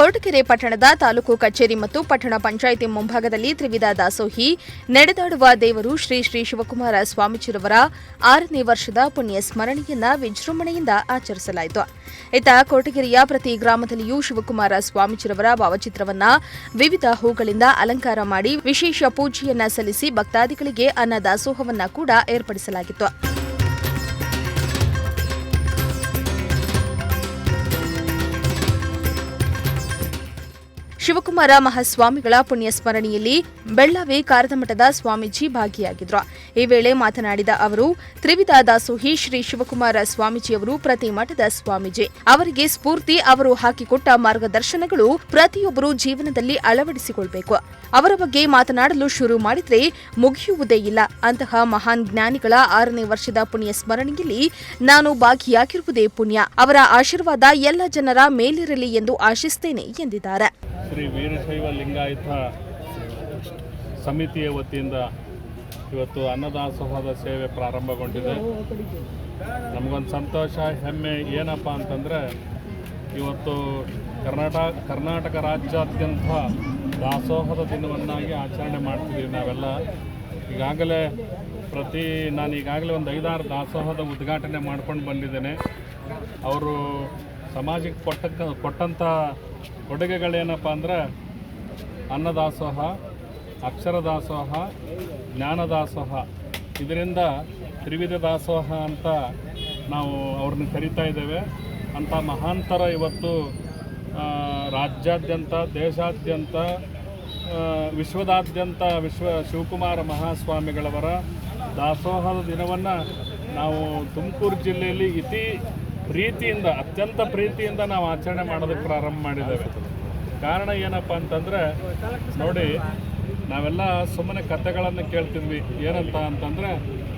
ಕೊರಟಗೆರೆ ಪಟ್ಟಣದ ತಾಲೂಕು ಕಚೇರಿ ಮತ್ತು ಪಟ್ಟಣ ಪಂಚಾಯಿತಿ ಮುಂಭಾಗದಲ್ಲಿ ತ್ರಿವಿಧ ದಾಸೋಹಿ ನಡೆದಾಡುವ ದೇವರು ಶ್ರೀ ಶ್ರೀ ಶಿವಕುಮಾರ ಸ್ವಾಮೀಜಿರವರ ಆರನೇ ವರ್ಷದ ಪುಣ್ಯ ಸ್ಮರಣೆಯನ್ನ ವಿಜೃಂಭಣೆಯಿಂದ ಆಚರಿಸಲಾಯಿತು. ಇತ್ತ ಕೊರಟಗೆರೆಯ ಪ್ರತಿ ಗ್ರಾಮದಲ್ಲಿಯೂ ಶಿವಕುಮಾರ ಸ್ವಾಮೀಜಿರವರ ಭಾವಚಿತ್ರವನ್ನ ವಿವಿಧ ಹೂಗಳಿಂದ ಅಲಂಕಾರ ಮಾಡಿ ವಿಶೇಷ ಪೂಜೆಯನ್ನ ಸಲ್ಲಿಸಿ ಭಕ್ತಾದಿಗಳಿಗೆ ಅನ್ನದಾಸೋಹವನ್ನ ಕೂಡ ಏರ್ಪಡಿಸಲಾಗಿತ್ತು. ಶಿವಕುಮಾರ ಮಹಾಸ್ವಾಮಿಗಳ ಪುಣ್ಯ ಸ್ಮರಣೆಯಲ್ಲಿ ಬೆಳ್ಳಾವಿ ಕಾರದಮಠದ ಸ್ವಾಮೀಜಿ ಭಾಗಿಯಾಗಿದ್ರು. ಈ ವೇಳೆ ಮಾತನಾಡಿದ ಅವರು, ತ್ರಿವಿಧ ದಾಸೋಹಿ ಶ್ರೀ ಶಿವಕುಮಾರ ಸ್ವಾಮೀಜಿಯವರು ಪ್ರತಿ ಮಠದ ಸ್ವಾಮೀಜಿ. ಅವರಿಗೆ ಸ್ಫೂರ್ತಿ, ಅವರು ಹಾಕಿಕೊಟ್ಟ ಮಾರ್ಗದರ್ಶನಗಳು ಪ್ರತಿಯೊಬ್ಬರು ಜೀವನದಲ್ಲಿ ಅಳವಡಿಸಿಕೊಳ್ಬೇಕು. ಅವರ ಬಗ್ಗೆ ಮಾತನಾಡಲು ಶುರು ಮಾಡಿದರೆ ಮುಗಿಯುವುದೇ ಇಲ್ಲ. ಅಂತಹ ಮಹಾನ್ ಜ್ಞಾನಿಗಳ ಆರನೇ ವರ್ಷದ ಪುಣ್ಯ ಸ್ಮರಣೆಯಲ್ಲಿ ನಾನು ಭಾಗಿಯಾಗಿರುವುದೇ ಪುಣ್ಯ. ಅವರ ಆಶೀರ್ವಾದ ಎಲ್ಲ ಜನರ ಮೇಲಿರಲಿ ಎಂದು ಆಶಿಸ್ತೇನೆ ಎಂದಿದ್ದಾರೆ. ಶ್ರೀ ವೀರಶೈವ ಲಿಂಗಾಯತ ಸಮಿತಿಯ ವತಿಯಿಂದ ಇವತ್ತು ಅನ್ನದಾಸೋಹದ ಸೇವೆ ಪ್ರಾರಂಭಗೊಂಡಿದೆ. ನಮಗೊಂದು ಸಂತೋಷ, ಹೆಮ್ಮೆ ಏನಪ್ಪ ಅಂತಂದರೆ, ಇವತ್ತು ಕರ್ನಾಟಕ ಕರ್ನಾಟಕ ರಾಜ್ಯಾದ್ಯಂತ ದಾಸೋಹದ ದಿನವನ್ನಾಗಿ ಆಚರಣೆ ಮಾಡ್ತಿದ್ದೀವಿ ನಾವೆಲ್ಲ. ಈಗಾಗಲೇ ಪ್ರತಿ ನಾನು ಈಗಾಗಲೇ ಒಂದು ಐದಾರು ದಾಸೋಹದ ಉದ್ಘಾಟನೆ ಮಾಡ್ಕೊಂಡು ಬಂದಿದ್ದೇನೆ. ಅವರು ಸಮಾಜಕ್ಕೆ ಕೊಟ್ಟಕ್ಕ ಕೊಟ್ಟಂಥ ಕೊಡುಗೆಗಳೇನಪ್ಪ ಅಂದ್ರೆ ಅನ್ನದಾಸೋಹ, ಅಕ್ಷರದಾಸೋಹ, ಜ್ಞಾನದಾಸೋಹ. ಜ್ಞಾನ ದಾಸೋಹ ಇದರಿಂದ ತ್ರಿವಿಧ ದಾಸೋಹ ಅಂತ ನಾವು ಅವ್ರನ್ನ ಕರಿತಾ ಇದ್ದೇವೆ. ಅಂಥ ಮಹಾಂತರ ಇವತ್ತು ರಾಜ್ಯಾದ್ಯಂತ, ದೇಶಾದ್ಯಂತ ವಿಶ್ವದಾದ್ಯಂತ ವಿಶ್ವ ಶಿವಕುಮಾರ ಮಹಾಸ್ವಾಮಿಗಳವರ ದಾಸೋಹದ ದಿನವನ್ನು ನಾವು ತುಮಕೂರು ಜಿಲ್ಲೆಯಲ್ಲಿ ಇತಿ ಪ್ರೀತಿಯಿಂದ, ಅತ್ಯಂತ ಪ್ರೀತಿಯಿಂದ ನಾವು ಆಚರಣೆ ಮಾಡೋದಕ್ಕೆ ಪ್ರಾರಂಭ ಮಾಡಿದ್ದೇವೆ. ಕಾರಣ ಏನಪ್ಪ ಅಂತಂದರೆ, ನೋಡಿ, ನಾವೆಲ್ಲ ಸುಮ್ಮನೆ ಕಥೆಗಳನ್ನು ಕೇಳ್ತಿದ್ವಿ. ಏನಂತ ಅಂತಂದರೆ,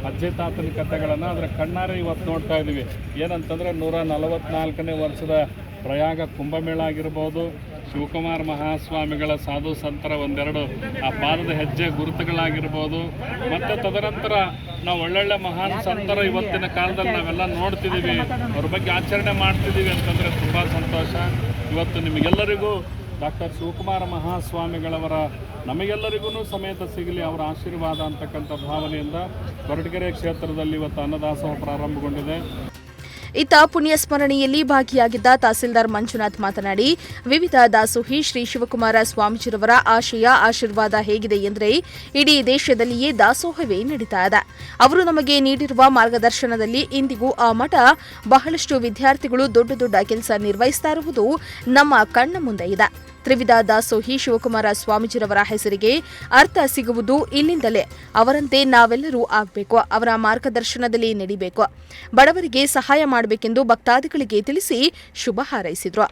ಅಜ್ಜಿ ತಾತನ ಕಥೆಗಳನ್ನು ಅದರ ಕಣ್ಣಾರೆ ಇವತ್ತು ನೋಡ್ತಾ ಇದ್ದೀವಿ. ಏನಂತಂದರೆ, ನೂರ ನಲವತ್ತ್ನಾಲ್ಕನೇ ವರ್ಷದ ಪ್ರಯಾಗ ಕುಂಭಮೇಳ ಆಗಿರ್ಬೋದು ಶಿವಕುಮಾರ ಮಹಾಸ್ವಾಮಿಗಳ ಸಾಧು ಸಂತರ ಒಂದೆರಡು ಆ ಪಾದದ ಹೆಜ್ಜೆ ಗುರುತುಗಳಾಗಿರ್ಬೋದು. ಮತ್ತು ತದನಂತರ ನಾವು ಒಳ್ಳೊಳ್ಳೆ ಮಹಾನ್ ಸಂತರ ಇವತ್ತಿನ ಕಾಲದಲ್ಲಿ ನಾವೆಲ್ಲ ನೋಡ್ತಿದ್ದೀವಿ ಅವ್ರ ಬಗ್ಗೆ ಆಚರಣೆ ಮಾಡ್ತಿದ್ದೀವಿ ಅಂತಂದರೆ ತುಂಬ ಸಂತೋಷ. ಇವತ್ತು ನಿಮಗೆಲ್ಲರಿಗೂ ಡಾಕ್ಟರ್ ಶಿವಕುಮಾರ ಮಹಾಸ್ವಾಮಿಗಳವರ ನಮಗೆಲ್ಲರಿಗೂ ಸಮೇತ ಸಿಗಲಿ ಅವರ ಆಶೀರ್ವಾದ ಅಂತಕ್ಕಂಥ ಭಾವನೆಯಿಂದ ಕೊರಟಗೆರೆ ಕ್ಷೇತ್ರದಲ್ಲಿ ಇವತ್ತು ಅನ್ನದಾಸೋಹ ಪ್ರಾರಂಭಗೊಂಡಿದೆ. ಇತ್ತ ಪುಣ್ಯ ಸ್ಮರಣೆಯಲ್ಲಿ ಭಾಗಿಯಾಗಿದ್ದ ತಹಸೀಲ್ದಾರ್ ಮಂಜುನಾಥ್ ಮಾತನಾಡಿ, ವಿವಿಧ ದಾಸೋಹಿ ಶ್ರೀ ಶಿವಕುಮಾರ ಸ್ವಾಮೀಜಿರವರ ಆಶಯ, ಆಶೀರ್ವಾದ ಹೇಗಿದೆ ಎಂದರೆ, ಇಡೀ ದೇಶದಲ್ಲಿಯೇ ದಾಸೋಹವೇ ನಡೀತಾ ಇದೆ ಅವರು ನಮಗೆ ನೀಡಿರುವ ಮಾರ್ಗದರ್ಶನದಲ್ಲಿ ಇಂದಿಗೂ ಆ ಮಠ ಬಹಳಷ್ಟು ವಿದ್ಯಾರ್ಥಿಗಳು ದೊಡ್ಡ ದೊಡ್ಡ ಕೆಲಸ ನಿರ್ವಹಿಸುತ್ತಿರುವುದು ನಮ್ಮ ಕಣ್ಣ ಮುಂದೆ ಇದೆ. ತ್ರಿವಿಧ ದಾಸೋಹಿ ಶಿವಕುಮಾರ ಸ್ವಾಮೀಜಿರವರ ಹೆಸರಿಗೆ ಅರ್ಥ ಸಿಗುವುದು ಇಲ್ಲಿಂದಲೇ. ಅವರಂತೆ ನಾವೆಲ್ಲರೂ ಆಗಬೇಕು, ಅವರ ಮಾರ್ಗದರ್ಶನದಲ್ಲಿ ನಡಿಬೇಕು. ಬಡವರಿಗೆ ಸಹಾಯ ಮಾಡಬೇಕೆಂದು ಭಕ್ತಾದಿಗಳಿಗೆ ತಿಳಿಸಿ ಶುಭ ಹಾರೈಸಿದರು.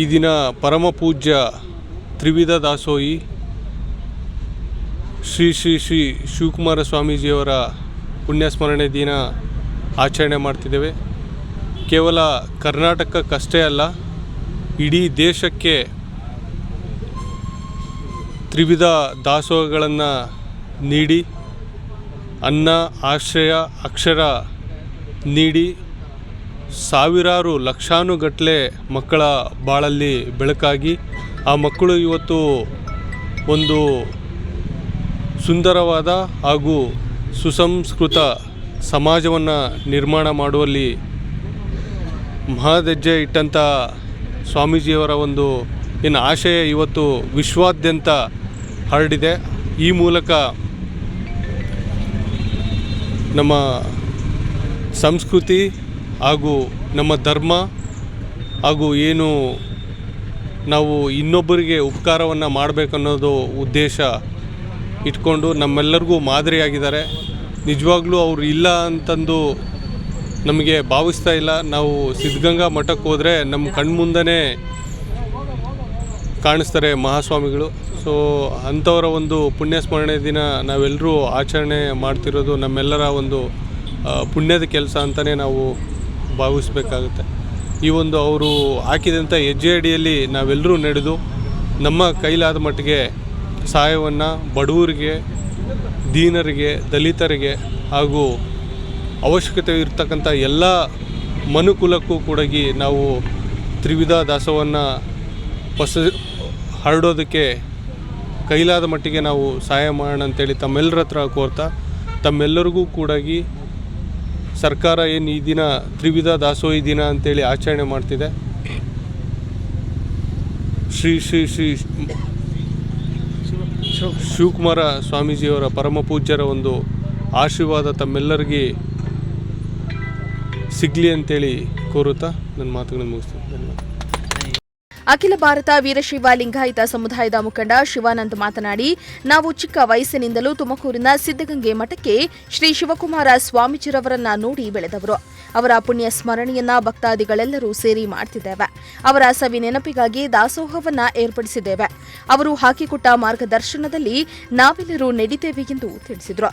ಈ ದಿನ ಪರಮ ಪೂಜ್ಯ ತ್ರಿವಿಧ ದಾಸೋಹಿ ಶ್ರೀ ಶ್ರೀ ಶ್ರೀ ಶಿವಕುಮಾರ ಸ್ವಾಮೀಜಿಯವರ ಪುಣ್ಯಸ್ಮರಣೆ ದಿನ ಆಚರಣೆ ಮಾಡ್ತಿದ್ದೇವೆ. ಕೇವಲ ಕರ್ನಾಟಕಕ್ಕಷ್ಟೇ ಅಲ್ಲ ಇಡೀ ದೇಶಕ್ಕೆ ತ್ರಿವಿಧ ದಾಸೋಹಗಳನ್ನು ನೀಡಿ, ಅನ್ನ, ಆಶ್ರಯ, ಅಕ್ಷರ ನೀಡಿ, ಸಾವಿರಾರು ಲಕ್ಷಾನುಗಟ್ಟಲೆ ಮಕ್ಕಳ ಬಾಳಲ್ಲಿ ಬೆಳಕಾಗಿ, ಆ ಮಕ್ಕಳು ಇವತ್ತು ಒಂದು ಸುಂದರವಾದ ಹಾಗೂ ಸುಸಂಸ್ಕೃತ ಸಮಾಜವನ್ನು ನಿರ್ಮಾಣ ಮಾಡುವಲ್ಲಿ ಮಹದೆಜ್ಜೆ ಇಟ್ಟಂಥ ಸ್ವಾಮೀಜಿಯವರ ಒಂದು ಏನು ಆಶಯ ಇವತ್ತು ವಿಶ್ವಾದ್ಯಂತ ಹರಡಿದೆ. ಈ ಮೂಲಕ ನಮ್ಮ ಸಂಸ್ಕೃತಿ ಹಾಗೂ ನಮ್ಮ ಧರ್ಮ ಹಾಗೂ ಏನು ನಾವು ಇನ್ನೊಬ್ಬರಿಗೆ ಉಪಕಾರವನ್ನು ಮಾಡಬೇಕನ್ನೋದು ಉದ್ದೇಶ ಇಟ್ಕೊಂಡು ನಮ್ಮೆಲ್ಲರಿಗೂ ಮಾದರಿಯಾಗಿದ್ದಾರೆ. ನಿಜವಾಗ್ಲೂ ಅವರು ಇಲ್ಲ ಅಂತಂದು ನಮಗೆ ಭಾವಿಸ್ತಾ ಇಲ್ಲ. ನಾವು ಸಿದ್ಧಗಂಗಾ ಮಠಕ್ಕೆ ಹೋದರೆ ನಮ್ಮ ಕಣ್ಮುಂದನೇ ಕಾಣಿಸ್ತಾರೆ ಮಹಾಸ್ವಾಮಿಗಳು. ಸೊ ಅಂಥವರ ಒಂದು ಪುಣ್ಯಸ್ಮರಣೆ ದಿನ ನಾವೆಲ್ಲರೂ ಆಚರಣೆ ಮಾಡ್ತಿರೋದು ನಮ್ಮೆಲ್ಲರ ಒಂದು ಪುಣ್ಯದ ಕೆಲಸ ಅಂತಲೇ ನಾವು ಭಾವಿಸ್ಬೇಕಾಗುತ್ತೆ. ಈ ಒಂದು ಅವರು ಹಾಕಿದಂಥ ಹೆಜ್ಜೆ ಅಡಿಯಲ್ಲಿ ನಾವೆಲ್ಲರೂ ನಡೆದು ನಮ್ಮ ಕೈಲಾದ ಮಟ್ಟಿಗೆ ಸಹಾಯವನ್ನು ಬಡವರಿಗೆ, ದೀನರಿಗೆ, ದಲಿತರಿಗೆ ಹಾಗೂ ಅವಶ್ಯಕತೆ ಇರ್ತಕ್ಕಂಥ ಎಲ್ಲ ಮನುಕುಲಕ್ಕೂ ಕೂಡ ನಾವು ತ್ರಿವಿಧ ದಾಸವನ್ನು ಪಸ, ಹರಡೋದಕ್ಕೆ ಕೈಲಾದ ಮಟ್ಟಿಗೆ ನಾವು ಸಹಾಯ ಮಾಡೋಣ ಅಂತೇಳಿ ತಮ್ಮೆಲ್ಲರ ಹತ್ರ ಕೋರ್ತಾ, ತಮ್ಮೆಲ್ಲರಿಗೂ ಕೂಡಾಗಿ ಸರ್ಕಾರ ಏನು ಈ ದಿನ ತ್ರಿವಿಧ ದಾಸೋಹಿ ದಿನ ಅಂತೇಳಿ ಆಚರಣೆ ಮಾಡ್ತಿದೆ. ಶ್ರೀ ಶ್ರೀ ಶ್ರೀ ಶಿವಕುಮಾರ ಸ್ವಾಮೀಜಿಯವರ ಪರಮ ಪೂಜ್ಯರ ಒಂದು ಆಶೀರ್ವಾದ ತಮ್ಮೆಲ್ಲರಿಗೆ ಸಿಗಲಿ ಅಂತೇಳಿ ಕೋರುತ್ತಾ ನನ್ನ ಮಾತುಗಳನ್ನು ಮುಗಿಸ್ತೀನಿ. ಧನ್ಯವಾದ. ಅಖಿಲ ಭಾರತ ವೀರಶೈವ ಲಿಂಗಾಯತ ಸಮುದಾಯದ ಮುಖಂಡ ಶಿವಾನಂದ್ ಮಾತನಾಡಿ, ನಾವು ಚಿಕ್ಕ ವಯಸ್ಸಿನಿಂದಲೂ ತುಮಕೂರಿನ ಸಿದ್ದಗಂಗೆ ಮಠಕ್ಕೆ ಶ್ರೀ ಶಿವಕುಮಾರ ಸ್ವಾಮೀಜಿರವರನ್ನ ನೋಡಿ ಬೆಳೆದವರು. ಅವರ ಪುಣ್ಯ ಸ್ಮರಣೆಯನ್ನ ಭಕ್ತಾದಿಗಳೆಲ್ಲರೂ ಸೇರಿ ಮಾಡ್ತಿದ್ದೇವೆ. ಅವರ ಸವಿ ನೆನಪಿಗಾಗಿ ದಾಸೋಹವನ್ನ ಏರ್ಪಡಿಸಿದ್ದೇವೆ. ಅವರು ಹಾಕಿಕೊಟ್ಟ ಮಾರ್ಗದರ್ಶನದಲ್ಲಿ ನಾವೆಲ್ಲರೂ ನಡೀತೇವೆ ಎಂದು ತಿಳಿಸಿದರು.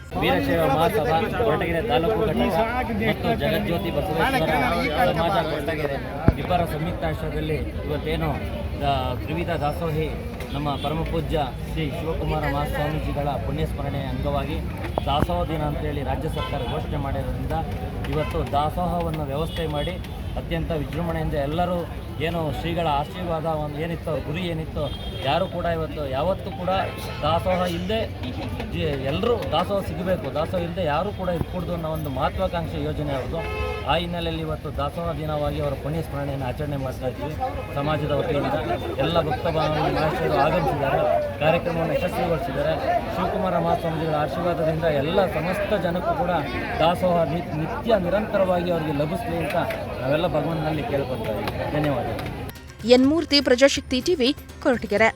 ಇವತ್ತೇನು ತ್ರಿವಿಧ ದಾಸೋಹಿ ನಮ್ಮ ಪರಮ ಪೂಜ್ಯ ಶ್ರೀ ಶಿವಕುಮಾರ ಮಹಾಸ್ವಾಮೀಜಿಗಳ ಪುಣ್ಯಸ್ಮರಣೆಯ ಅಂಗವಾಗಿ ದಾಸೋಹ ದಿನ ಅಂತೇಳಿ ರಾಜ್ಯ ಸರ್ಕಾರ ಘೋಷಣೆ ಮಾಡಿರೋದ್ರಿಂದ ಇವತ್ತು ದಾಸೋಹವನ್ನು ವ್ಯವಸ್ಥೆ ಮಾಡಿ ಅತ್ಯಂತ ವಿಜೃಂಭಣೆಯಿಂದ ಎಲ್ಲರೂ ಏನು ಶ್ರೀಗಳ ಆಶೀರ್ವಾದ ಒಂದು ಏನಿತ್ತು, ಗುರಿ ಏನಿತ್ತು, ಯಾರು ಕೂಡ ಇವತ್ತು, ಯಾವತ್ತೂ ಕೂಡ ದಾಸೋಹ ಇಲ್ಲದೆ ಎಲ್ಲರೂ ದಾಸೋಹ ಸಿಗಬೇಕು, ದಾಸೋಹ ಇಲ್ಲದೆ ಯಾರೂ ಕೂಡ ಇದ್ಕೂಡ್ದು ಅನ್ನೋ ಒಂದು ಮಹತ್ವಾಕಾಂಕ್ಷೆ ಯೋಜನೆ ಅವ್ರದ್ದು. ಆ ಹಿನ್ನೆಲೆಯಲ್ಲಿ ಇವತ್ತು ದಾಸೋಹ ದಿನವಾಗಿ ಅವರ ಪುಣ್ಯ ಸ್ಮರಣೆಯನ್ನು ಆಚರಣೆ ಮಾಡ್ತಾ ಇದ್ದೀವಿ. ಸಮಾಜದ ವತಿಯಿಂದ ಎಲ್ಲ ಭಕ್ತ ಮಹಾಶಯರು ಆಗಮಿಸಿದ್ದಾರೆ, ಕಾರ್ಯಕ್ರಮವನ್ನು ಯಶಸ್ವಿಗೊಳಿಸಿದ್ದಾರೆ. ಶಿವಕುಮಾರ ಮಹಾಸ್ವಾಮಿಗಳ ಆಶೀರ್ವಾದದಿಂದ ಎಲ್ಲ ಸಮಸ್ತ ಜನಕ್ಕೂ ಕೂಡ ದಾಸೋಹ ನಿತ್ಯ ನಿರಂತರವಾಗಿ ಅವರಿಗೆ ಲಭಿಸಲಿ ಅಂತ ನಾವೆಲ್ಲ ಭಗವಂತನಲ್ಲಿ ಕೇಳ್ಕೊಳ್ತಾ ಇದ್ದೀವಿ. ಧನ್ಯವಾದಗಳು. ಎನ್ಮೂರ್ತಿ ಪ್ರಜಾಶಕ್ತಿ ಟಿವಿ, ಕೊರಟಗೆರೆ.